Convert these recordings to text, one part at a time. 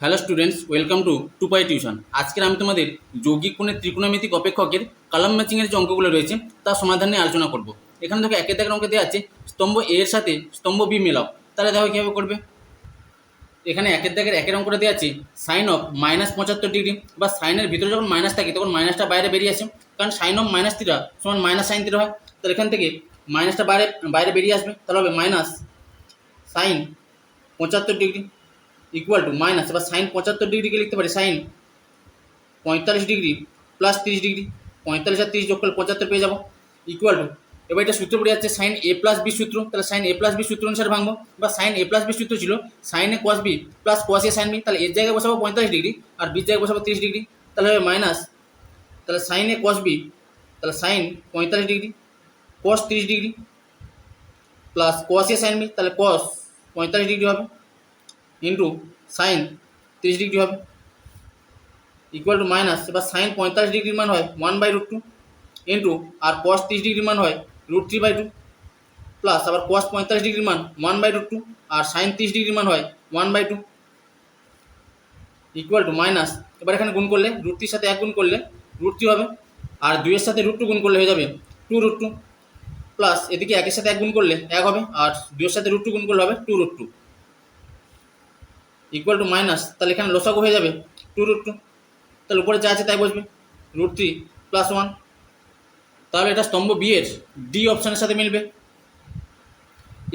Hello students, welcome to two pi tuition. আজকের আমি তোমাদের যৌগিক কোণের ত্রিকোণমিতিক অপেক্ষকের কলাম ম্যাচিংয়ের যে অঙ্কগুলো রয়েছে তার সমাধান নিয়ে আলোচনা করব। এখানে দেখো একের দাগের অঙ্ক দেওয়া আছে, স্তম্ভ এ এর সাথে স্তম্ভ বি মেলাও। তাহলে দেখো কীভাবে করবে? এখানে একের দাগের একের অঙ্কটা দেওয়া আছে সাইন অফ মাইনাস পঁচাত্তর ডিগ্রি বা সাইনের ভিতরে যখন মাইনাস থাকে, তখন মাইনাসটা বাইরে বেরিয়ে আসে। কারণ সাইন অফ মাইনাস থিটা সমান মাইনাস সাইন থিটা হয়। তাহলে এখান থেকে মাইনাসটা বাইরে বাইরে বেরিয়ে আসবে, তাহলে হবে মাইনাস সাইন পঁচাত্তর ডিগ্রি ইকুয়াল টু মাইনাস এবার সাইন পঁচাত্তর ডিগ্রিকে লিখতে পারি সাইন পঁয়তাল্লিশ ডিগ্রি প্লাস তিরিশ ডিগ্রি পঁয়তাল্লিশ আর তিরিশ যোগ করলে পঁচাত্তর পেয়ে যাব। ইকুয়াল টু এবার এটা সূত্র পড়ে যাচ্ছে সাইন এ প্লাস বি সূত্র, তাহলে সাইন এ প্লাস বি সূত্র অনুসারে ভাঙবো। বা সাইন এ প্লাস বি সূত্র ছিল sine cos B plus cos A sine B তাহলে এর জায়গায় বসাবো পঁয়তাল্লিশ ডিগ্রি আর বির জায়গায় বসাবো তিরিশ ডিগ্রি তাহলে হবে মাইনাস তাহলে সাইন এ কস বি তাহলে সাইন পঁয়তাল্লিশ ডিগ্রি কস তিরিশ degree plus cos A sine B তাহলে কস পঁয়তাল্লিশ ডিগ্রি হবে। ইন্টু সাইন তিরিশ ডিগ্রি হবে। ইকুয়াল টু মাইনাস এবার সাইন পঁয়তাল্লিশ ডিগ্রির মান হয় one by root two into R cos তিরিশ ডিগ্রির মান হয় root three by two plus আবার কস পঁয়তাল্লিশ ডিগ্রির মান ওয়ান বাই রুট টু আর সাইন তিরিশ ডিগ্রির মান হয় one by two equal to minus এবার এখানে গুণ করলে রুট থ্রির সাথে এক গুণ করলে রুট থ্রি হবে আর দুইয়ের সাথে রুট টু গুণ করলে হয়ে যাবে টু রুট টু প্লাস এদিকে একের সাথে এক গুণ করলে এক হবে আর দুইয়ের সাথে রুট টু গুণ করলে হবে two root two equal to minus তাহলে এখানে লসাগু হয়ে যাবে টু রুট টু তাহলে উপরে যা আছে তাই বসবে। রুট থ্রি প্লাস ওয়ান তাহলে এটা স্তম্ভ বি এর ডি অপশানের সাথে মিলবে।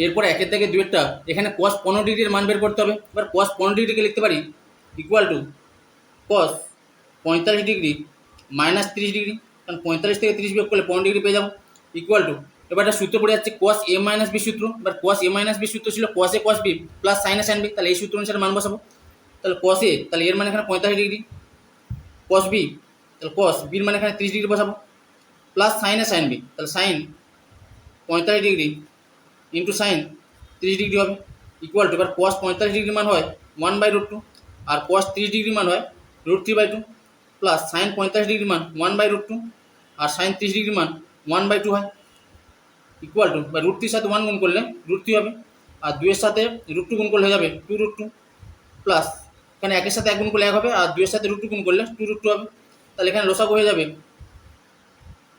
এরপর একের থেকে দুয়েরটা এখানে কস পনেরো ডিগ্রির মান বের করতে হবে। এবার কস পনেরো ডিগ্রিকে লিখতে পারি ইকুয়াল টু কস পঁয়তাল্লিশ ডিগ্রি মাইনাস তিরিশ ডিগ্রি কারণ পঁয়তাল্লিশ থেকে তিরিশ বিয়োগ করলে পনেরো ডিগ্রি পেয়ে যাব। ইকুয়াল টু এবার একটা সূত্র পড়ে যাচ্ছে কস এ মাইনাস বি সূত্র। এবার কস এ মাইনাস বি সূত্র ছিল cos A cos B plus sinus sine B তাহলে এই সূত্র অনুসারে মান বসাবো। তাহলে কস এ তাহলে এর মানে এখানে পঁয়তাল্লিশ ডিগ্রি। কস বি তাহলে কস বির মানে এখানে তিরিশ ডিগ্রি বসাবো। প্লাস সাইনে সাইন বি তাহলে সাইন পঁয়তাল্লিশ ডিগ্রি ইন্টু সাইন তিরিশ ডিগ্রি হবে। ইকুয়াল টু এবার কস পঁয়তাল্লিশ ডিগ্রি মান হয় ওয়ান বাই রুট টু আর কস তিরিশ ডিগ্রি মান হয় root three by two plus sine পঁয়তাল্লিশ ডিগ্রি মান ওয়ান বাই রুট টু আর সাইন তিরিশ ডিগ্রি মান ওয়ান বাই টু হয়। ইকুয়াল টু বা রুট সাথে ওয়ান গুণ করলে রুট থ্রি হবে। আর দুইয়ের সাথে রুট টু গুণ করলে হয়ে যাবে টু রুট টু প্লাস এখানে একের সাথে এক গুণ করলে এক হবে, আর দুইয়ের সাথে রুট টু গুণ করলে টু রুট টু হবে। তাহলে এখানে লসাগু হয়ে যাবে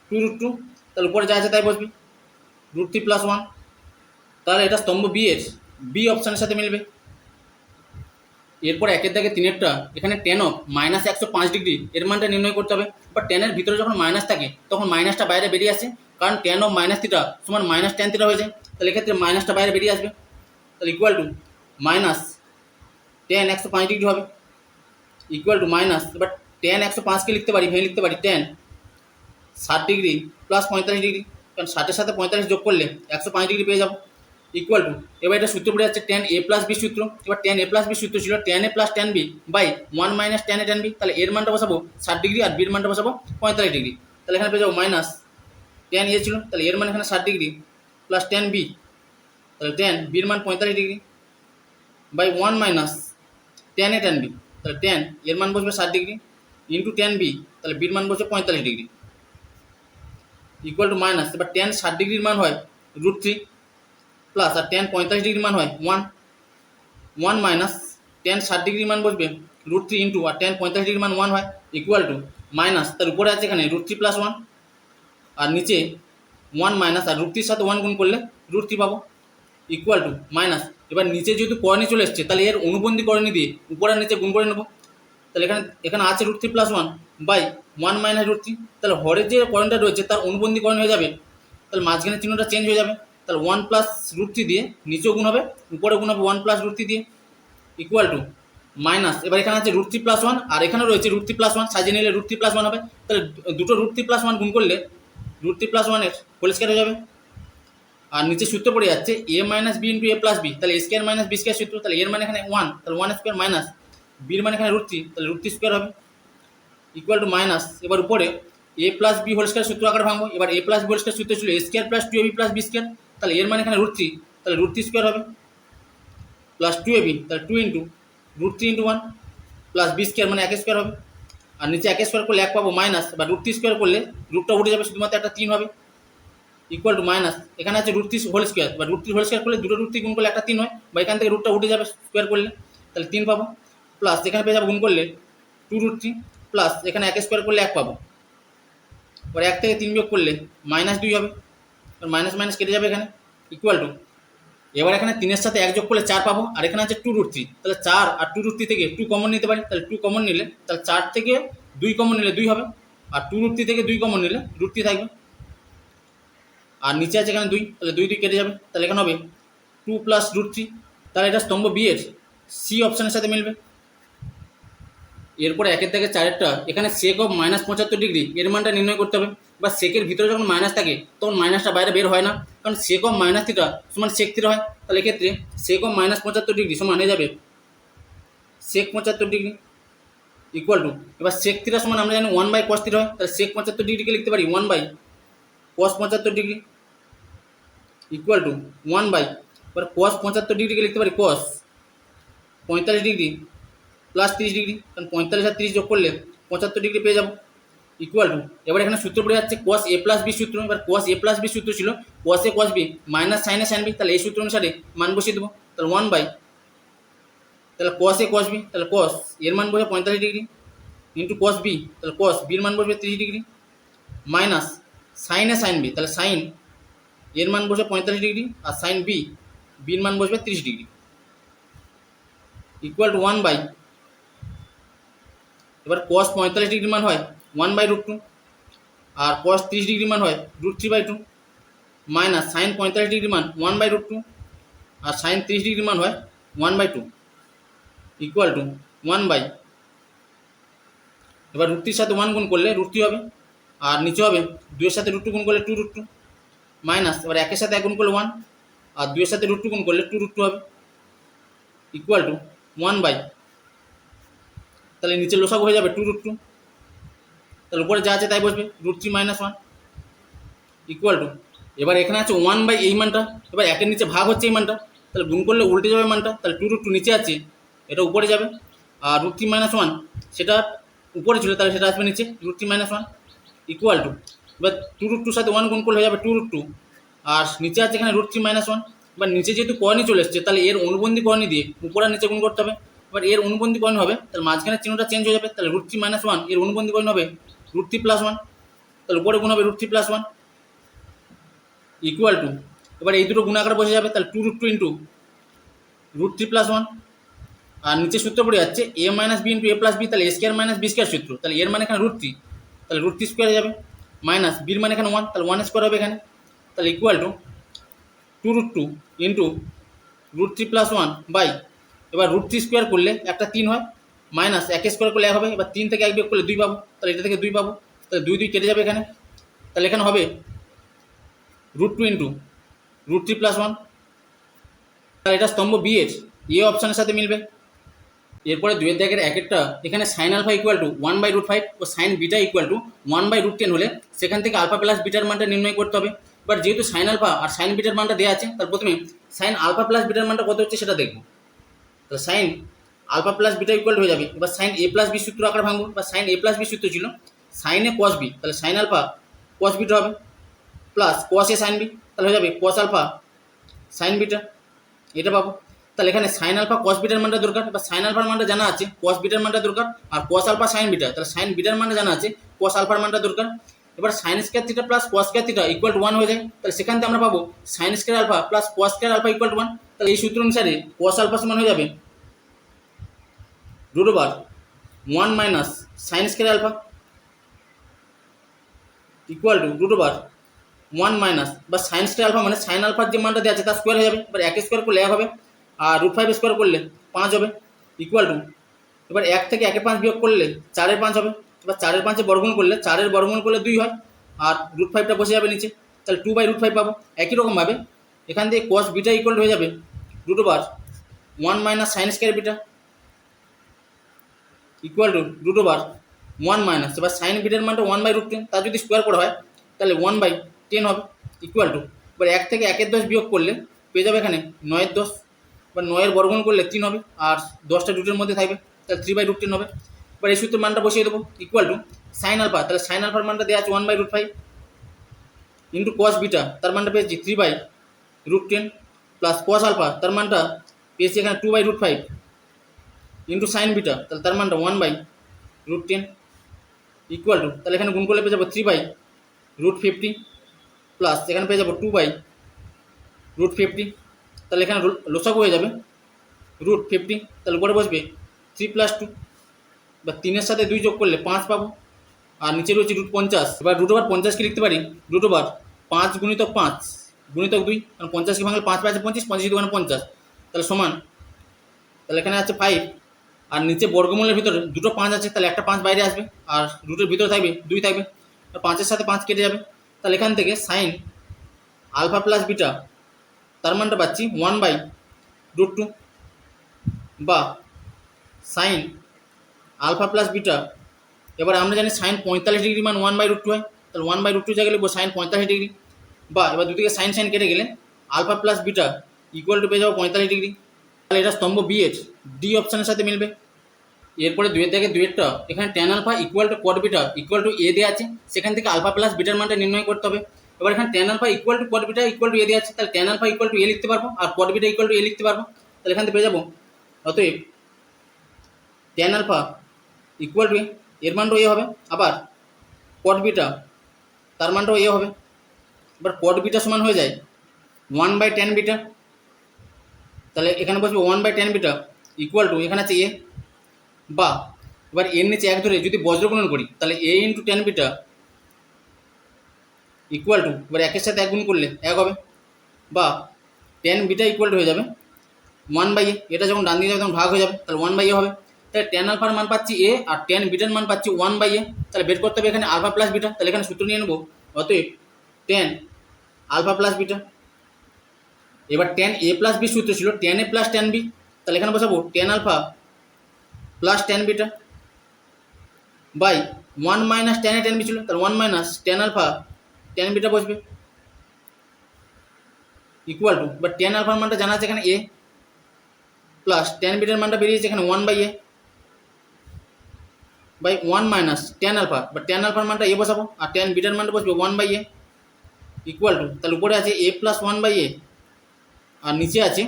টু রুট টু তাহলে উপরে যা আছে তাই বসবি। রুট থ্রি প্লাস ওয়ান তাহলে এটা স্তম্ভ বি এর বি অপশানের সাথে মিলবে। এরপর একের দাগে তিনেরটা, এখানে টেন অফ মাইনাস একশো পাঁচ ডিগ্রি এর মানটা নির্ণয় করতে হবে। বা টেনের ভিতরে যখন মাইনাস থাকে, তখন মাইনাসটা বাইরে বেরিয়ে আসে। কারণ টেন অফ মাইনাস থিটা সমান মাইনাস টেন থিটা হয়ে যায় তাহলে এক্ষেত্রে মাইনাসটা বাইরে বেরিয়ে আসবে। তাহলে ইকুয়াল টু মাইনাস টেন একশো পাঁচ ডিগ্রি হবে। ইকুয়াল টু মাইনাস এবার টেন একশো পাঁচকে লিখতে পারি? ভেঙে লিখতে পারি টেন ষাট ডিগ্রি প্লাস পঁয়তাল্লিশ ডিগ্রি কারণ ষাটের সাথে পঁয়তাল্লিশ যোগ করলে একশো পাঁচ ডিগ্রি পেয়ে যাব। ইকুয়াল টু এবার এটা সূত্র পড়ে যাচ্ছে টেন এ প্লাস বি সূত্র। এবার টেন এ প্লাস বি সূত্র ছিল tan A plus tan B by one minus tan A tan B তাহলে এর মানটা বসাবো ষাট ডিগ্রি আর বির মানটা বসাবো পঁয়তাল্লিশ ডিগ্রি তাহলে এখানে পেয়ে যাব মাইনাস টেন এ ছিল, তাহলে এর মান এখানে ষাট ডিগ্রি প্লাস টেন বি তাহলে টেন বির মান পঁয়তাল্লিশ degree by one minus tan A tan B তাহলে টেন এর মান বসবে ষাট ডিগ্রি ইন্টু টেন বি তাহলে বির মান বসবে পঁয়তাল্লিশ ডিগ্রি ইকুয়াল টু মাইনাস এবার টেন ষাট ডিগ্রির মান হয় রুট থ্রি প্লাস আর টেন পঁয়তাল্লিশ ডিগ্রির মান হয় ওয়ান ওয়ান মাইনাস টেন ষাট ডিগ্রির মান বসবে রুট থ্রি ইন্টু আর টেন পঁয়তাল্লিশ ডিগ্রির মান ওয়ান হয় ইকুয়াল টু মাইনাস তার উপরে আছে এখানে রুট থ্রি প্লাস ওয়ান আর নিচে ওয়ান মাইনাস আর রুট সাথে ওয়ান গুণ করলে রুট থ্রি পাবো ইকুয়াল টু মাইনাস এবার নিচে যেহেতু করণী চলে এসছে, তাহলে এর অনুবন্ধী করণী দিয়ে উপরে আর নিচে গুণ করে নেব। তাহলে এখানে এখানে আছে root three plus one by one minus root three তাহলে হরের যে করণটা রয়েছে, তার অনুবন্ধী করণ হয়ে যাবে। তাহলে মাঝখানে চিহ্নটা চেঞ্জ হয়ে যাবে। তাহলে ওয়ান প্লাস রুট থ্রি দিয়ে নিচেও গুণ হবে, উপরে গুণ হবে ওয়ান প্লাস রুট থ্রি দিয়ে। ইকুয়াল টু মাইনাস এবার এখানে আছে রুট থ্রি প্লাস ওয়ান আর এখানে রয়েছে রুট থ্রি প্লাস ওয়ান সাজিয়ে নিলে রুট থ্রি প্লাস ওয়ান হবে। তাহলে দুটো রুট থ্রি প্লাস ওয়ান গুণ করলে রুট থ্রি প্লাস ওয়ানের হোল স্কোয়ার হয়ে যাবে। আর নিচে সূত্র পড়ে যাচ্ছে A minus B into A plus B তাহলে A square minus B square সূত্র, তাহলে এর মানে এখানে ওয়ান তাহলে ওয়ান স্কোয়ার মাইনাস বির মানে এখানে রুট থ্রি তাহলে রুট থ্রি স্কোয়ার হবে। ইকুয়াল টু মাইনাস এবার উপরে A plus B whole square সূত্র আকারে ভাঙবো, এবার A plus B whole square সূত্র ছিল A square plus two A B plus B square তাহলে এর মানে এখানে রুট থ্রি তাহলে রুট থ্রি স্কোয়ার হবে। প্লাস টু এ বি তাহলে two into root three into one plus B square মানে এক স্কোয়ার হবে। আর নিচে এক স্কোয়ার করলে এক পাবো মাইনাস বা রুট থ্রি স্কোয়ার করলে রুটটা উঠে যাবে, শুধুমাত্র একটা তিন হবে। ইকুয়াল টু মাইনাস এখানে আছে রুট থ্রি হোল স্কোয়ার বা রুট থ্রি হোল স্কোয়ার করলে দুটো রুট থ্রি গুণ করলে একটা তিন হয়, বা এখান থেকে রুটটা উঠে যাবে স্কোয়ার করলে, তাহলে তিন পাবো। প্লাস এখানে পেয়ে যাব গুণ করলে টু রুট থ্রি প্লাস এখানে এক স্কোয়ার করলে এক পাবো। এবার এক থেকে তিন বিয়োগ করলে মাইনাস দুই হবে মাইনাস মাইনাস কেটে যাবে এখানে ইকুয়াল টু এবার এখানে তিনের সাথে এক যোগ করলে চার পাবো, আর এখানে আছে টু রুট থ্রি তাহলে চার আর টু রুট থ্রি থেকে টু কমন নিতে পারি, তাহলে টু কমন নিলে, তাহলে চার থেকে দুই কমন নিলে দুই হবে, আর টু রুট থ্রি থেকে দুই কমন নিলে রুট থ্রি থাকবে। আর নিচে আছে এখানে দুই, তাহলে দুই দুই কেটে যাবে, তাহলে এখানে হবে টু প্লাস রুট থ্রি তাহলে এটা স্তম্ভ বি এর সি অপশানের সাথে মিলবে। এরপরে একের থেকে চারেরটা, এখানে সেক অফ মাইনাস পঁচাত্তর ডিগ্রি এর মানটা নির্ণয় করতে হবে। বা সেকের ভিতরে যখন মাইনাস থাকে, তখন মাইনাসটা বাইরে বের হয় না। কারণ সেক অফ মাইনাস থিটা সমান সেক থিটা হয়। তাহলে এক্ষেত্রে সেক অফ মাইনাস পঁচাত্তর ডিগ্রি সমান হয়ে যাবে। সেক পঁচাত্তর ডিগ্রি ইকুয়াল টু এবার সেক থিটা সমান আমরা জানি ওয়ান বাই কস থিটা হয়। তাহলে সেক পঁচাত্তর ডিগ্রিকে লিখতে পারি? ওয়ান বাই কস পঁচাত্তর degree equal to one by এবার কস পঁচাত্তর ডিগ্রিকে লিখতে পারি? কস পঁয়তাল্লিশ ডিগ্রি প্লাস তিরিশ ডিগ্রি কারণ পঁয়তাল্লিশ আর তিরিশ যোগ করলে পঁচাত্তর ডিগ্রি পেয়ে যাব। ইকুয়াল টু এবার এখানে সূত্র পড়ে যাচ্ছে কস এ প্লাস বি সূত্র। এবার কস এ প্লাস বি সূত্র ছিল cos A cos B minus সাইনে সাইন বি তাহলে এই সূত্র অনুসারে মান বসিয়ে দেবো। তাহলে ওয়ান বাই তাহলে কস এ কস বি তাহলে কস এর মান বসবে পঁয়তাল্লিশ ডিগ্রি ইন্টু কস বি তাহলে কস বির মান বসবে তিরিশ degree minus sine A sine B তাহলে সাইন এর মান বসবে পঁয়তাল্লিশ ডিগ্রি আর সাইন বি বির মান বসবে তিরিশ degree. Equal to one by এবার কস পঁয়তাল্লিশ ডিগ্রি মান হয় ওয়ান বাই রুট টু আর কস তিরিশ ডিগ্রি মান হয় root three by two minus sine পঁয়তাল্লিশ ডিগ্রি মান ওয়ান বাই রুট টু আর সাইন তিরিশ ডিগ্রি মান হয় one by two equal to one by এবার রুটটির সাথে ওয়ান গুণ করলে রুটটি হবে, আর নিচে হবে দুইয়ের সাথে রুট টু গুণ করলে টু রুট টু মাইনাস এবার একের সাথে এক গুণ করলে ওয়ান আর দুইয়ের সাথে রুট টু গুণ করলে টু রুট টু হবে ইকুয়াল টু ওয়ান বাই তাহলে নিচে লোসাগু হয়ে যাবে টু রুট টু তাহলে উপরে যা আছে তাই বসবে root three minus one equal to এবার এখানে আছে ওয়ান বাই এই মানটা, এবার একের নিচে ভাগ হচ্ছে এই মানটা, তাহলে গুণ করলে উল্টে যাবে মানটা, তাহলে টু রুট টু নিচে আছে, এটা উপরে যাবে, আর রুট থ্রি মাইনাস ওয়ান সেটা উপরে ছিল, তাহলে সেটা আসবে নিচে root three minus one equal to এবার টু রুট টুর সাথে ওয়ান গুণ করলে হয়ে যাবে টু রুট টু আর নিচে আছে এখানে রুট থ্রি মাইনাস ওয়ান এবার নিচে যেহেতু কয়নি চলে এসছে, তাহলে এর অনুবন্ধী কয়নি দিয়ে উপরে নিচে গুণ করতে হবে, এবার এর অনুবন্ধী কয়েন হবে, তাহলে মাঝখানে চিহ্নটা চেঞ্জ হয়ে যাবে, তাহলে রুট থ্রি মাইনাস ওয়ানের অনুবন্ধী কয়েন হবে রুট থ্রি প্লাস ওয়ান তাহলে উপরে গুণ হবে root three plus one equal to এবার এই দুটো গুণাকার বসে যাবে, তাহলে two root two into root three plus one আর নিচে সূত্র পড়ে যাচ্ছে A minus B into A plus B তাহলে A square minus B square সূত্র, তাহলে এর মানে এখানে রুট থ্রি তাহলে রুট থ্রি স্কোয়ার যাবে মাইনাস বির মানে এখানে ওয়ান তাহলে ওয়ান স্কোয়ার হবে এখানে, তাহলে equal to two root two into root three plus one by এবার রুট থ্রি স্কোয়ার করলে একটা তিন হয় মাইনাস এক স্কোয়ার করলে এক হবে, এবার তিন থেকে এক বিয়োগ করলে দুই পাবো, তাহলে এটা থেকে দুই পাবো, তাহলে দুই দুই কেটে যাবে এখানে। তাহলে এখানে হবে root two into root three plus one তাহলে এটা স্তম্ভ বি এর এ অপশানের সাথে মিলবে। এরপরে দুয়ের দাগের এক একটা, এখানে sine alpha equal to one by root five O sine beta equal to one by root ten হলে সেখান থেকে আলফা প্লাস বিটার মানটা নির্ণয় করতে হবে। এবার যেহেতু সাইন আলফা আর সাইন বিটার মানটা দেওয়া আছে, তার প্রথমে সাইন আলফা প্লাস বিটার মানটা কত হচ্ছে সেটা দেখব। তাহলে sine alpha plus beta equal হয়ে যাবে। এবার সাইন এ প্লাস বি সূত্র আকার ভাঙবো বা সাইন এ প্লাস বি সূত্র ছিল সাইনে কস বি তাহলে সাইন আলফা কস বিটা হবে plus cos A sine B তাহলে হয়ে যাবে কস আলফা সাইন বিটা এটা পাবো। তাহলে এখানে সাইন আলফা কস বিটার মানটা দরকার। বা সাইন আলফার মানটা জানা আছে কস বিটার মানটা দরকার, আর কস আলফা সাইন বিটা তাহলে সাইন বিটার মানটা জানা আছে কস আলফার মানটা দরকার। এবার sine square theta plus cos square theta equal to one হয়ে যায়। তাহলে সেখান থেকে আমরা পাবো sine square alpha plus cos square alpha equal to one তাহলে এই সূত্র অনুসারে কস আলফা সমান হয়ে যাবে root over one minus sine square alpha equal to root over one minus বা সাইন স্কোয়ার আলফা মানে সাইন আলফার যে মানটা দেওয়া আছে তার স্কোয়ার হয়ে যাবে। এবার এক স্কোয়ার করলে এক হবে আর রুট ফাইভ স্কোয়ার করলে পাঁচ হবে ইকুয়াল টু এবার এক থেকে একে পাঁচ বিয়োগ করলে চারের পাঁচ হবে। এবার চারের পাঁচে বর্গমূল করলে চারের বর্গমূল করলে দুই হয় আর রুট ফাইভটা বসে যাবে নিচে। তাহলে টু বাই রুট ফাইভ পাবো। একই রকমভাবে এখান থেকে কস বিটা ইকুয়াল হয়ে যাবে root over one minus sine square beta equal to root over one minus এবার সাইন বিটার মানটা ওয়ান বাই রুট টেন তার যদি স্কোয়ার করা হয়, তাহলে ওয়ান বাই টেন হবে ইকুয়াল টু এবার এক থেকে একের দশ বিয়োগ করলে পেয়ে যাবে এখানে নয়ের দশ বা নয়ের বর্গন করলে তিন হবে, আর দশটা রুটের মধ্যে থাকবে, তাহলে থ্রি বাই রুট টেন হবে, এবার এই সূত্রের মানটা বসিয়ে দেবো ইকুয়াল টু সাইন আলফা তাহলে সাইন আলফার মানটা দেওয়া আছে one by root five into cos beta তার মানটা পেয়েছি three by root ten plus cos alpha তার মানটা পেয়েছি এখানে two by root five into sine beta, তাহলে তার মানটা one by root ten equal to তাহলে এখানে গুণ করলে পেয়ে যাব three by root fifty plus এখানে পেয়ে যাব টু বাই রুট ফিফটি তাহলে এখানে লসাগু হয়ে যাবে রুট ফিফটি তাহলে উপরে বসবে থ্রি প্লাস টু বা তিনের সাথে দুই যোগ করলে পাঁচ পাবো, আর নিচে রয়েছে রুট পঞ্চাশ, এবার রুট ওভার পঞ্চাশকে লিখতে পারি? রুট ওভার পাঁচ গুণিতক পাঁচ, গুণিতক দুই কারণ পঞ্চাশকে ভাঙলে পাঁচ পাঁচে পঁচিশ পঁচিশ দোকানে পঞ্চাশ, তাহলে সমান, তাহলে এখানে আছে ফাইভ আর নিচে বর্গমূলের ভিতরে দুটো পাঁচ আছে, তাহলে একটা পাঁচ বাইরে আসবে। আর রুটের ভিতরে থাকবে দুই থাকবে। পাঁচের সাথে পাঁচ কেটে যাবে। তাহলে এখান থেকে সাইন আলফা প্লাস বিটা তার মানটা পাচ্ছি ওয়ান বাই রুট টু বা সাইন আলফা প্লাস বিটা এবার আমরা জানি সাইন পঁয়তাল্লিশ ডিগ্রি মান ওয়ান বাই রুট টু হয়। তাহলে ওয়ান বাই রুট টু জায়গায় লিখব সাইন পঁয়তাল্লিশ ডিগ্রি বা এবার দুদিকে সাইন সাইন কেটে গেলে alpha plus beta equal to পেয়ে যাব পঁয়তাল্লিশ ডিগ্রি তাহলে এটা স্তম্ভ বি এর ডি অপশানের সাথে মিলবে। এরপরে দুয়ের থেকে দুয়েরটা, এখানে tan alpha equal to cot beta equal to A দেওয়া আছে, সেখান থেকে আলফা প্লাস বিটার মানটা নির্ণয় করতে হবে। এবার এখানে tan alpha equal to cot beta equal to A দেওয়া আছে, তাহলে tan alpha equal to A লিখতে পারব, আর cot beta equal to A লিখতে পারব। তাহলে এখান থেকে পেয়ে যাব। অতএব ট্যান আলফা ইকুয়াল টু এর মানটাও এ হবে। আবার কট বিটা তার মানটাও এ হবে। এবার কট বিটা সমান হয়ে যায় ওয়ান বাই টেন বিটা তাহলে এখানে বসবে one by tan beta equal to এখানে আছে এ বা এবার এর নিচে এক ধরে যদি বজ্রগুণন করি, তাহলে A into tan beta equal to এবার একের সাথে এক গুণ করলে এক হবে। বা টেন বিটা ইকুয়াল টু হয়ে যাবে। ওয়ান বাই এ এটা যখন ডান দিকে যাবে তখন ভাগ হয়ে যাবে, তাহলে ওয়ান বাই এ হবে। তাহলে টেন আলফার মান পাচ্ছি এ আর টেন বিটার মান পাচ্ছি ওয়ান বাই এ তাহলে বের করতে হবে এখানে আলফা প্লাস বিটা তাহলে এখানে সূত্র নিয়ে নেব। অতএব টেন আলফা প্লাস বিটা এবার টেন এ প্লাস বি সূত্র ছিল tan A plus tan B তাহলে এখানে বসাবো tan alpha plus tan beta by one minus tan A tan B ছিল, তাহলে one minus tan alpha tan beta বসবে। Equal to বা টেন আলফার মানটা জানা আছে এখানে এ প্লাস টেন বিটার মানটা বেরিয়েছে এখানে one by A by one minus tan alpha বা টেন আলফার মানটা এ বসাবো, আর টেন বিটার মানটা বসবে one by A equal to তাহলে উপরে আছে A plus one by A আর নিচে আছে,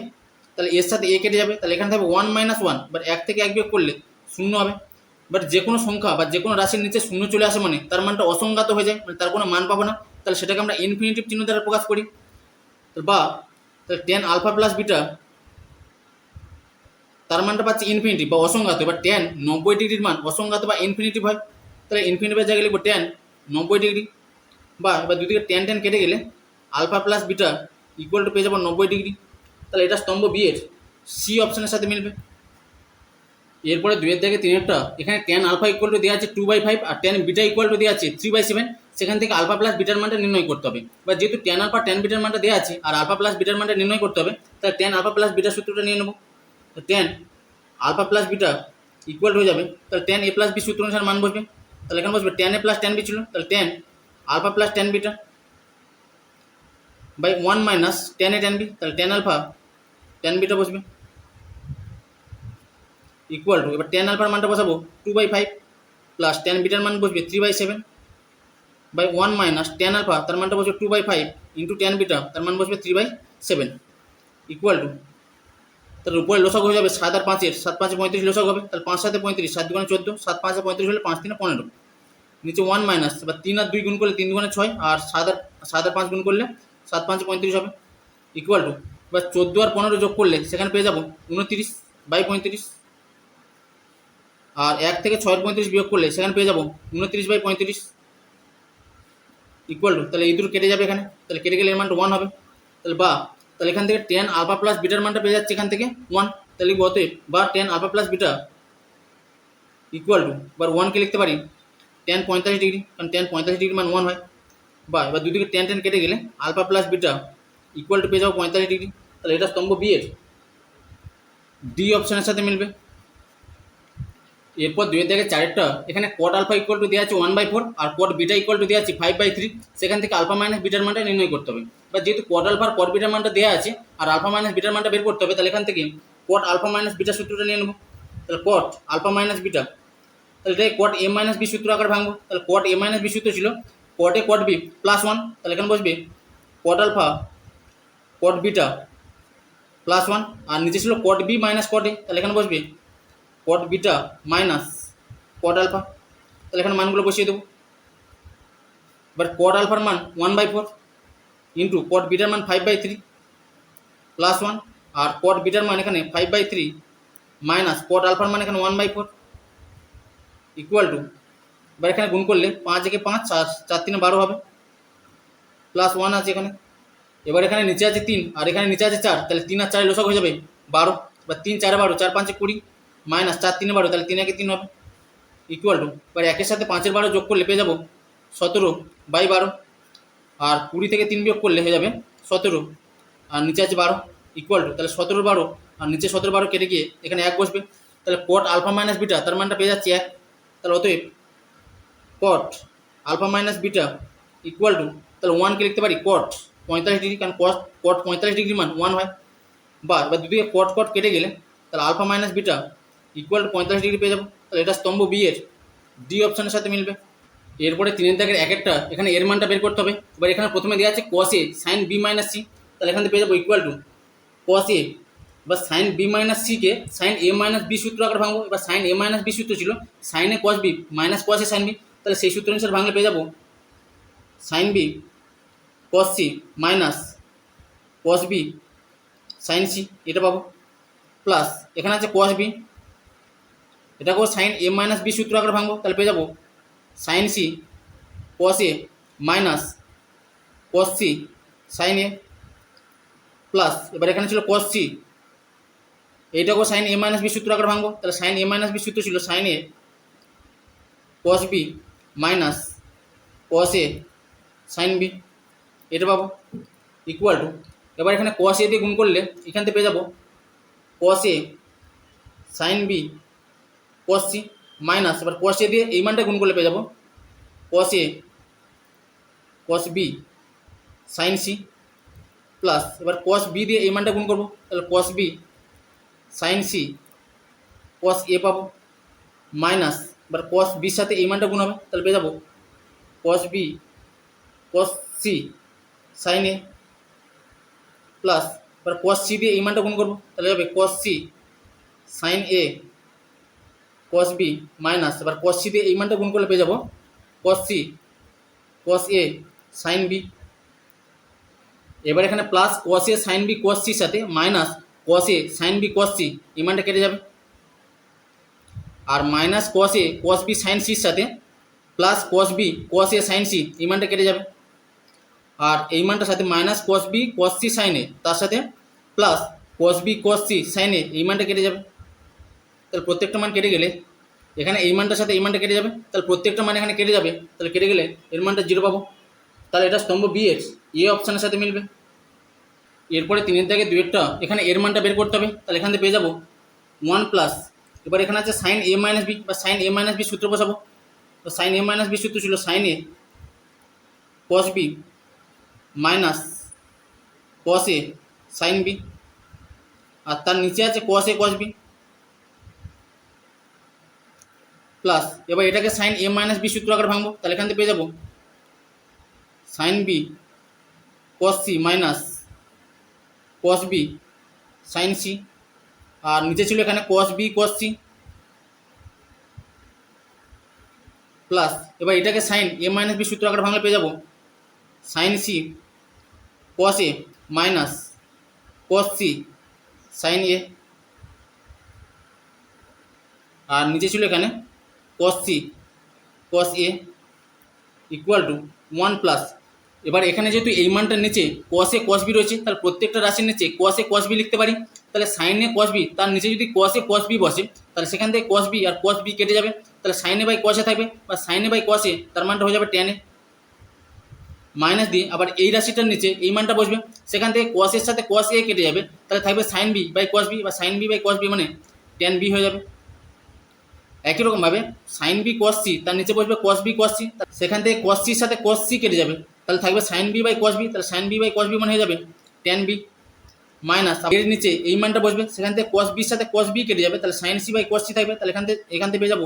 তাহলে এর সাথে এ কেটে যাবে, তাহলে এখানে থাকবে ওয়ান মাইনাস ওয়ান বাট এক থেকে এক বিয়োগ করলে শূন্য হবে। বাট যে কোনো সংখ্যা বা যে কোনো রাশির নিচে শূন্য চলে আসে মানে তার মানটা অসংজ্ঞাত হয়ে যায় মানে তার কোনো মান পাবো না। তাহলে সেটাকে আমরা ইনফিনিটিভ চিহ্ন দ্বারা প্রকাশ করি। বা, তাহলে টেন আলফা প্লাস বিটা তার মানটা পাচ্ছি ইনফিনিটিভ বা অসংজ্ঞাত। এবার টেন নব্বই ডিগ্রির মান অসংজ্ঞাত বা ইনফিনিটিভ হয়, তাহলে ইনফিনিটিভের জায়গায় লিখব টেন নব্বই ডিগ্রি বা এবার দুদিকে টেন টেন কেটে গেলে alpha plus beta equal to পেয়ে যাব নব্বই ডিগ্রি তাহলে এটা স্তম্ভ বি এর সি অপশনের সাথে মিলবে। এরপরে দুয়ের থেকে তিনেরটা, এখানে টেন আলফা ইকুয়াল টু দেওয়া আছে টু বাই ফাইভ আর টেন বিটা ইকুয়াল টু দেওয়া আছে থ্রি বাই সেভেন সেখান থেকে আলফা প্লাস বিটার মানটা নির্ণয় করতে হবে। বা যেহেতু টেন আলফা টেন বিটার মানটা দেওয়া আছে আর আলফা প্লাস বিটার মানটা নির্ণয় করতে হবে, তাহলে টেন আলফা প্লাস বিটার সূত্রটা নিয়ে নেব। Tan alpha plus beta equal হয়ে যাবে, তাহলে টেন এ প্লাস বি সূত্র অনুসারে মান বসবে। তাহলে এখানে বসবে tan A plus tan B ছিল, তাহলে tan alpha plus tan beta by one minus tan A tan B তাহলে টেন আলফা টেন বিটা বসবে? ইকুয়াল টু এবার টেন আলফার মানটা বসাবো two by five plus tan bitter মান বসবে three by seven by one minus tan alpha তার মানটা বসবে two by five into tan beta তার মান বসবে three by seven equal to তাহলে উপরে লোসক হয়ে যাবে সাত আর পাঁচের সাত পাঁচে পঁয়ত্রিশ লোসক হবে, তাহলে পাঁচ সাথে পঁয়ত্রিশ, সাত দুগুণে চোদ্দ, সাত পাঁচে পঁয়ত্রিশ হলে পাঁচ তিনে পনেরো, নিচে ওয়ান মাইনাস এবার তিন আর দুই গুণ করলে তিন দুগুণে ছয়, আর সাত আর সাত আর পাঁচ গুণ করলে সাত পাঁচে পঁয়ত্রিশ হবে ইকুয়াল টু এবার চোদ্দ আর পনেরো যোগ করলে সেখানে পেয়ে যাব উনত্রিশ বাই পঁয়ত্রিশ। আর এক থেকে ছয় পঁয়ত্রিশ বিয়োগ করলে সেখানে পেয়ে যাব উনত্রিশ বাই পঁয়ত্রিশ। ইকুয়াল টু তাহলে এই দুটো কেটে যাবে এখানে। তাহলে কেটে গেলে এর ওয়ান হবে। তাহলে বা, তাহলে এখান থেকে টেন আলফা প্লাস বিটার মানটা পেয়ে যাচ্ছে এখান থেকে ওয়ান তাহলে লিখব অতএব বা tan alpha plus beta equal to এবার ওয়ানকে লিখতে পারি টেন পঁয়তাল্লিশ ডিগ্রি কারণ টেন পঁয়তাল্লিশ ডিগ্রি মান ওয়ান হয়। বা, এবার দুদিকে টেন টেন কেটে গেলে alpha plus beta equal to পেয়ে যাব পঁয়তাল্লিশ ডিগ্রি তাহলে এটা স্তম্ভ বি এর। ডি অপশনের সাথে মিলবে। এরপর দুই থেকে চারেরটা, এখানে কট আলফা ইকুয়াল টু দেওয়া আছে ওয়ান বাই ফোর আর কট বিটা ইকুয়াল টু দেওয়া আছে ফাইভ বাই থ্রি সেখান থেকে আলফা মাইনাস বিটার মানটা নির্ণয় করতে হবে। বা যেহেতু কট আলফা আর বিটার মানটা দেওয়া আছে, আর আলফা মাইনাস বিটার মানটা বের করতে হবে, তাহলে এখান থেকে কট আলফা মাইনাস বিটা সূত্রটা নিয়ে নেব। তাহলে কট আলফা মাইনাস বিটা তাহলে এটাকে কট এ মাইনাস বি সূত্র আকার ভাঙবো। তাহলে কট এ মাইনাস বি সূত্র ছিল cot A cot B plus one তাহলে এখানে বসবে cot alpha cot beta plus one আর নিচে ছিল কট বি মাইনাস কট এ তাহলে এখানে বসবে। Cot beta minus cot alpha তাহলে এখানে মানগুলো বসিয়ে দেবো। এবার কট আলফার মান one by four into cot bitter মান five by three plus one R cot বিটার মান এখানে five by three minus cot আলফার মান এখানে one by four equal to এবার এখানে গুণ করলে পাঁচ একে পাঁচ চার চার তিনে বারো হবে। প্লাস ওয়ান আছে এখানে। এবার এখানে নিচে আছে তিন, আর এখানে নিচে আছে চার, তাহলে তিন আর চার লসক হয়ে যাবে বারো, বা তিন চারে বারো, চার পাঁচে কুড়ি, মাইনাস চার তিনে বারো, তাহলে তিন একে তিন হবে ইকুয়াল টু এবার একের সাথে পাঁচের বারো যোগ করলে পেয়ে যাব সতেরো বাই বারো, আর কুড়ি থেকে তিন বিয়োগ করলে হয়ে যাবে সতেরো, আর নিচে আছে বারো ইকুয়াল টু তাহলে সতেরো বারো, আর নিচে সতেরো বারো কেটে গিয়ে এখানে এক বসবে, তাহলে কট আলফা মাইনাস বিটা তার মানটা পেয়ে যাচ্ছে এক, তাহলে অতএব cot alpha minus beta equal to তাহলে ওয়ানকে লিখতে পারি কট পঁয়তাল্লিশ ডিগ্রি কারণ কট কট পঁয়তাল্লিশ ডিগ্রি মান ওয়ান হয়। বা দুদিকে কট কট কেটে গেলে, তাহলে alpha minus beta equal to পঁয়তাল্লিশ ডিগ্রি পেয়ে যাব। তাহলে এটা স্তম্ভ বি এর ডি অপশানের সাথে মিলবে। এরপরে তিনের দাগের এক একটা, এখানে এর মানটা বের করতে হবে। এবার এখানে প্রথমে দেওয়া আছে cos A sine B minus C তাহলে এখান থেকে পেয়ে যাব ইকুয়াল টু কস এ বা সাইন বি মাইনাস সিকে সাইন এ মাইনাস বি সূত্র আকারে ভাঙবো। এবার সাইন এ মাইনাস বি সূত্র ছিল sine cos B minus cos A sine B তাহলে সেই সূত্র অনুসারে ভাঙলে পেয়ে যাব sine B cos C minus cos B sine C এটা পাবো। প্লাস এখানে আছে কস বি এটাকেও সাইন এ মাইনাস বি সূত্র আকারে ভাঙবো, তাহলে পেয়ে যাব। Sine C cos A minus cos C sine A plus এবার এখানে ছিল কস সি এইটাকেও সাইন এ মাইনাস বি সূত্র আকারে ভাঙবো, তাহলে সাইন এ মাইনাস বি সূত্র ছিল sine A cos B minus cos A sine B এটা পাবো ইকুয়াল টু এবার এখানে কস এ দিয়ে গুণ করলে এখান থেকে পেয়ে যাব cos A sine B cos C minus এবার কস এ দিয়ে এই মানটা গুণ করলে পেয়ে যাব cos A cos B sine C plus এবার কস বি দিয়ে এই মানটা গুণ করব, তাহলে cos B sine C cos A পাবো মাইনাস এবার কস বির সাথে এই মানটা গুণ হবে, তাহলে পেয়ে যাব cos B cos C sine A plus এবার কস সি দিয়ে এই মানটা গুণ করব। তাহলে যাবে cos C sine A cos B minus এবার কস সি দিয়ে এই মানটা গুণ করলে পেয়ে যাব cos C cos A sine B এবার এখানে plus cos A sine B cos সির সাথে minus cos A sine B cos C এই মানটা কেটে যাবে। আর minus cos A cos B sine সির সাথে plus cos B cos A sine C এই মানটা কেটে যাবে। আর এই মানটার সাথে minus cos B cos C sine তার সাথে plus cos B cos C sine এই মানটা কেটে যাবে। তাহলে প্রত্যেকটা মান কেটে গেলে এখানে এই মানটার সাথে এই মানটা কেটে যাবে। তাহলে প্রত্যেকটা মান এখানে কেটে যাবে। তাহলে কেটে গেলে এর মানটা জিরো পাবো। তাহলে এটা স্তম্ভ বি এর এ অপশানের সাথে মিলবে। এরপরে তিনের দাগে দুয়েরটা এখানে এর মানটা বের করতে হবে। তাহলে এখান থেকে পেয়ে যাব ওয়ান প্লাস এবার এখানে আছে সাইন এ মাইনাস বি বা সাইন এ মাইনাস বি সূত্র বসাবো। তো সাইন এ মাইনাস বি সূত্র ছিল sine A cos B minus cos A sine B আর তার নিচে আছে কস এ বি প্লাস এবার এটাকে সাইন এ মাইনাস বি সূত্র আকারে ভাঙবো, তাহলে এখান থেকে পেয়ে যাব। Sine B cos C minus cos B sine C আর নিচে ছিল এখানে cos B cos C plus এবার এটাকে সাইন এ মাইনাস বি সূত্র আকারে ভাঙলে পেয়ে যাব। Sine C cos A minus cos C sine A. আর নিচে ছিল এখানে cos C cos A equal to one plus এবার এখানে যেহেতু এই মানটার নিচে কস এ কস বি রয়েছে, তাহলে প্রত্যেকটা রাশির নিচে কস এ কস বি লিখতে পারি। তাহলে সাইন এ কস বি, তার নিচে যদি কস এ কস বি বসে, তাহলে সেখান থেকে কস বি আর কস বি কেটে যাবে। তাহলে এ বাই কসে থাকবে, বা সাইন বাই কসে তার মানটা হয়ে যাবে এ। মাইনাস দিয়ে আবার এই রাশিটার নিচে এই মানটা বসবে। সেখান থেকে কস এর সাথে কস এ কেটে যাবে। তাহলে থাকবে sine B by cos B বা sine B by cos B মানে টেন বি হয়ে যাবে। একই রকমভাবে সাইন বি কস সি তার নিচে বসবে কস বি কস সি সেখান থেকে কস সির সাথে কস সি কেটে যাবে। তাহলে থাকবে sine B by cos B তাহলে sine B by cos B মানে হয়ে যাবে টেন বি মাইনাস এর নিচে এই মানটা বসবে, সেখান থেকে কস বির সাথে কস বি কেটে যাবে। তাহলে sine C by cos C থাকবে। তাহলে এখান থেকে এখান থেকে পেয়ে যাব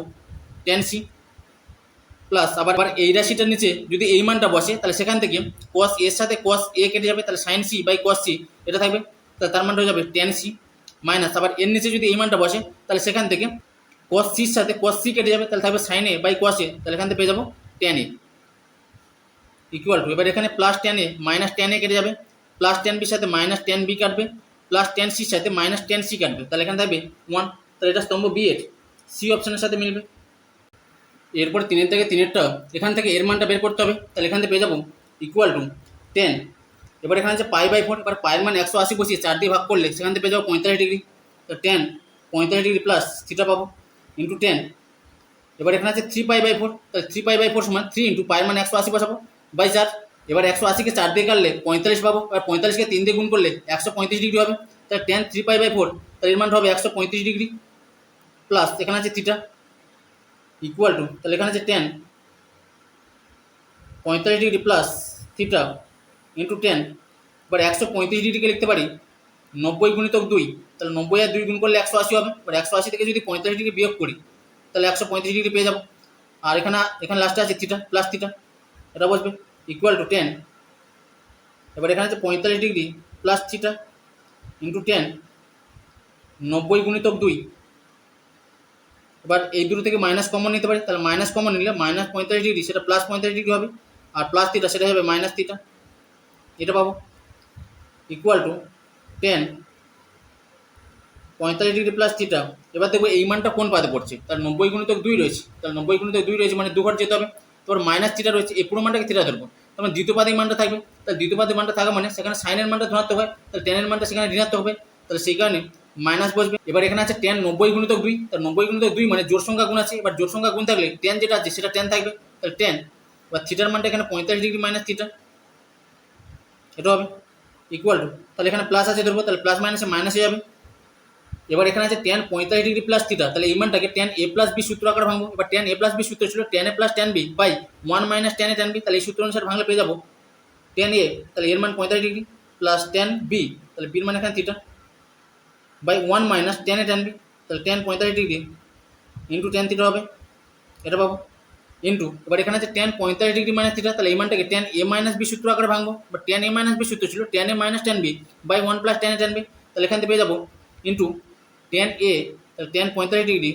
টেন সি প্লাস আবার এই রাশিটার নিচে যদি এই মানটা বসে, তাহলে সেখান থেকে কস এর সাথে কস এ কেটে যাবে, তাহলে sine C by cos C এটা থাকবে। তাহলে তার মানটা হয়ে যাবে টেন সি মাইনাস আবার এর নিচে যদি এই মানটা বসে, তাহলে সেখান থেকে কস সির সাথে কস সি কেটে যাবে, তাহলে থাকবে সাইন এ বাই কস এ তাহলে এখান থেকে পেয়ে যাব টেন এ ইকুয়াল টু এবার এখানে plus tan A minus tan A কেটে যাবে। প্লাস টেন বির সাথে মাইনাস টেন বি কাটবে। প্লাস টেন সির সাথে মাইনাস টেন সি কাটবে। তাহলে এখানে থাকবে ওয়ান তাহলে এটা স্তম্ভ বি এর। সি অপশনের সাথে মিলবে। এরপর তিনের থেকে তিনেরটা, এখান থেকে এর মানটা বের করতে হবে। তাহলে এখান থেকে পেয়ে যাব ইকুয়াল টু টেন এবার এখানে আছে পাই বাই ফোর এবার পায়ের মান একশো আশি বসিয়ে চার দিয়ে ভাগ করলে সেখান থেকে পেয়ে যাব পঁয়তাল্লিশ ডিগ্রি তো টেন পঁয়তাল্লিশ ডিগ্রি প্লাস থ্রিটা পাবো ইন্টু টেন এবার এখানে আছে থ্রি পাই বাই ফোর তাহলে থ্রি পাই বাই ফোর সমান থ্রি ইন্টু পায়ের মান একশো আশি বসাবো বাই চার। এবার একশো আশিকে চার দিয়ে কাটলে পঁয়তাল্লিশ পাবো, এবার পঁয়তাল্লিশকে তিন দিয়ে গুণ করলে একশো পঁয়ত্রিশ ডিগ্রি হবে। তাহলে tan three pi by four তাহলে এর মানটা হবে একশো পঁয়ত্রিশ ডিগ্রি প্লাস এখানে আছে থ্রিটা ইকুয়াল টু তাহলে এখানে আছে টেন পঁয়তাল্লিশ ডিগ্রি প্লাস থ্রিটা ইন্টু টেন এবার একশো পঁয়ত্রিশ ডিগ্রিকে লিখতে পারি, নব্বই গুণিতক দুই, তাহলে নব্বই আর দুই গুণ করলে একশো আশি হবে, এবার একশো আশি থেকে যদি পঁয়তাল্লিশ ডিগ্রি বিয়োগ করি, তাহলে একশো পঁয়ত্রিশ ডিগ্রি পেয়ে যাব, আর এখানে এখানে লাস্টে আছে থ্রিটা প্লাস থ্রিটা এটা বসবে ইকুয়াল টু টেন এবার এখানে আছে পঁয়তাল্লিশ ডিগ্রি প্লাস থ্রিটা ইন্টু টেন নব্বই গুণিতক দুই এবার এই দুটো থেকে মাইনাস কমন নিতে পারি, তাহলে মাইনাস কমন নিলে মাইনাস পঁয়তাল্লিশ ডিগ্রি সেটা প্লাস পঁয়তাল্লিশ ডিগ্রি হবে, আর প্লাস থিটা সেটা হবে মাইনাস থিটা এটা পাবো। ইকুয়াল টু টেন পঁয়তাল্লিশ ডিগ্রি প্লাস থিটা এবার দেখব এই মানটা কোন পাতে পড়ছে? তার নব্বই গুণিতক দুই রয়েছে। তাহলে নব্বই গুণিতক দুই রয়েছে মানে দু ঘর যেতে হবে। তোর মাইনাস থিটা রয়েছে, এই পুরো মানটাকে থিটা ধরবো। তখন দ্বিতীয় পাদের মানটা থাকবে। তাহলে দ্বিতীয় পাদের মানটা থাকা মানে সেখানে সাইনের মানটা ধনাত্মক হয়, তাহলে টেনের মানটা সেখানে ঋণাত্মক হবে। তাহলে সেই কারণে মাইনাস বসবে। এবার এখানে আছে টেন নব্বই গুণিতক দুই। তাহলে নব্বই গুণিতক দুই মানে জোর সংখ্যা গুণ আছে। এবার জোর সংখ্যা গুণ থাকলে টেন যেটা আছে সেটা টেন থাকবে। তাহলে টেন এবার থিটার মানটা এখানে পঁয়তাল্লিশ ডিগ্রি মাইনাস থিটা এটা হবে। ইকুয়াল টু তাহলে এখানে প্লাস আছে ধরবো। তাহলে প্লাস মাইনাসে মাইনাস যাবে। এবার এখানে আছে টেন পঁয়তাল্লিশ ডিগ্রি প্লাস থিটা তাহলে এই মানটাকে টেন এ প্লাস বি সূত্র আকারে ভাঙবো। এবার টেন এ প্লাস বি সূত্র ছিল tan A plus tan B by one minus tan A tan B তাহলে এই সূত্র অনুসারে ভাঙলে পেয়ে যাব। টেন এ তাহলে এর মান পঁয়তাল্লিশ ডিগ্রি প্লাস টেন বি তাহলে বির মান এখানে theta by one minus tan tan B, তাহলে টেন পঁয়তাল্লিশ ডিগ্রি ইন্টু টেন থিটা হবে। এটা পাবো। ইন্টু, এবার এখানে আছে টেন পঁয়তাল্লিশ ডিগ্রি মাইনাস থিটা, তাহলে এই মানটাকে টেন এ মাইনাস বি সূত্র আকারে ভাঙবো। বা টেন এ মাইনাস বি সূত্র ছিল tan A minus tan B by one plus tan A tan B, তাহলে এখান থেকে পেয়ে যাব ইন্টু টেন এ, তাহলে টেন পঁয়তাল্লিশ ডিগ্রি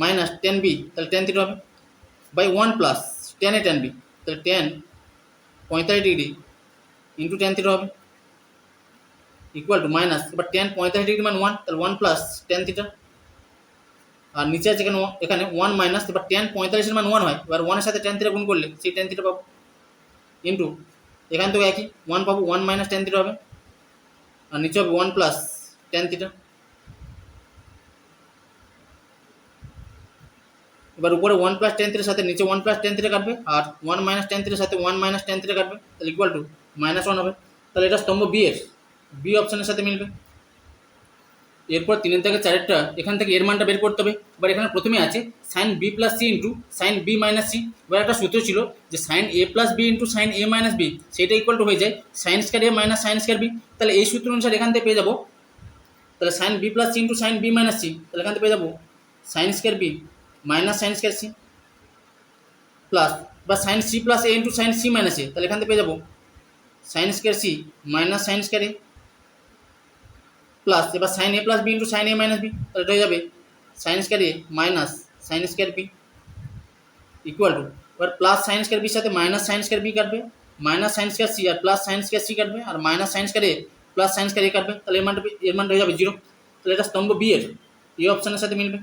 মাইনাস টেন বি, তাহলে টেন থিটা হবে। By one plus tan A tan B, তাহলে টেন পঁয়তাল্লিশ ডিগ্রি ইন্টু টেন থিটা হবে। ইকুয়াল টু মাইনাস এবার টেন পঁয়তাল্লিশ ডিগ্রি মানে ওয়ান তাহলে ওয়ান প্লাস টেন থিটা আর নিচে আছে এখানে এখানে ওয়ান মাইনাস এবার টেন পঁয়তাল্লিশের মান ওয়ান হয়। এবার ওয়ানের সাথে টেন থিটা গুণ করলে, সেই টেন থিটা পাবো। ইন্টু এখান থেকে একই ওয়ান পাবো ওয়ান মাইনাস টেন থিটা হবে। আর নিচে হবে ওয়ান প্লাস টেন থিটা এবার উপরে ওয়ান প্লাস টেন থিটার সাথে নিচে ওয়ান প্লাস টেন থিটা কাটবে, আর ওয়ান মাইনাস টেন থিটার সাথে ওয়ান মাইনাস টেন থিটা কাটবে, তাহলে ইকুয়াল টু মাইনাস ওয়ান হবে। তাহলে এটা স্তম্ভ বি এর। বি অপশনের সাথে মিলবে। এরপর তিনের থেকে চারেরটা, এখান থেকে এর মানটা বের করতে হবে। এবার এখানে প্রথমে আছে sine B plus C into sine B minus C এবার একটা সূত্র ছিল যে sine A plus B into sine A minus B সেটা ইকুয়াল টু হয়ে যায় sine square A minus sine square B তাহলে এই সূত্র অনুসারে এখান থেকে পেয়ে যাব, তাহলে sine B plus C into sine B minus C তাহলে এখান থেকে পেয়ে যাব sine square B minus sine square C plus বা sine C plus A into sine C minus A তাহলে এখান থেকে পেয়ে যাব sine square C minus sine square A plus এবার sine A plus B into sine A minus B তাহলে এটা হয়ে যাবে sine square A minus sine square B equal to এবার প্লাস সাইন স্কোয়ার বির সাথে মাইনাস সাইন স্কোয়ার বি কাটবে minus sine square C আর প্লাস সাইন স্কোয়ার সি কাটবে, আর minus sine square A plus sine square A কাটবে, তাহলে এর মানটা এর মানটা হয়ে যাবে জিরো তাহলে এটা স্তম্ভ বি এর, এই অপশানের সাথে মিলবে।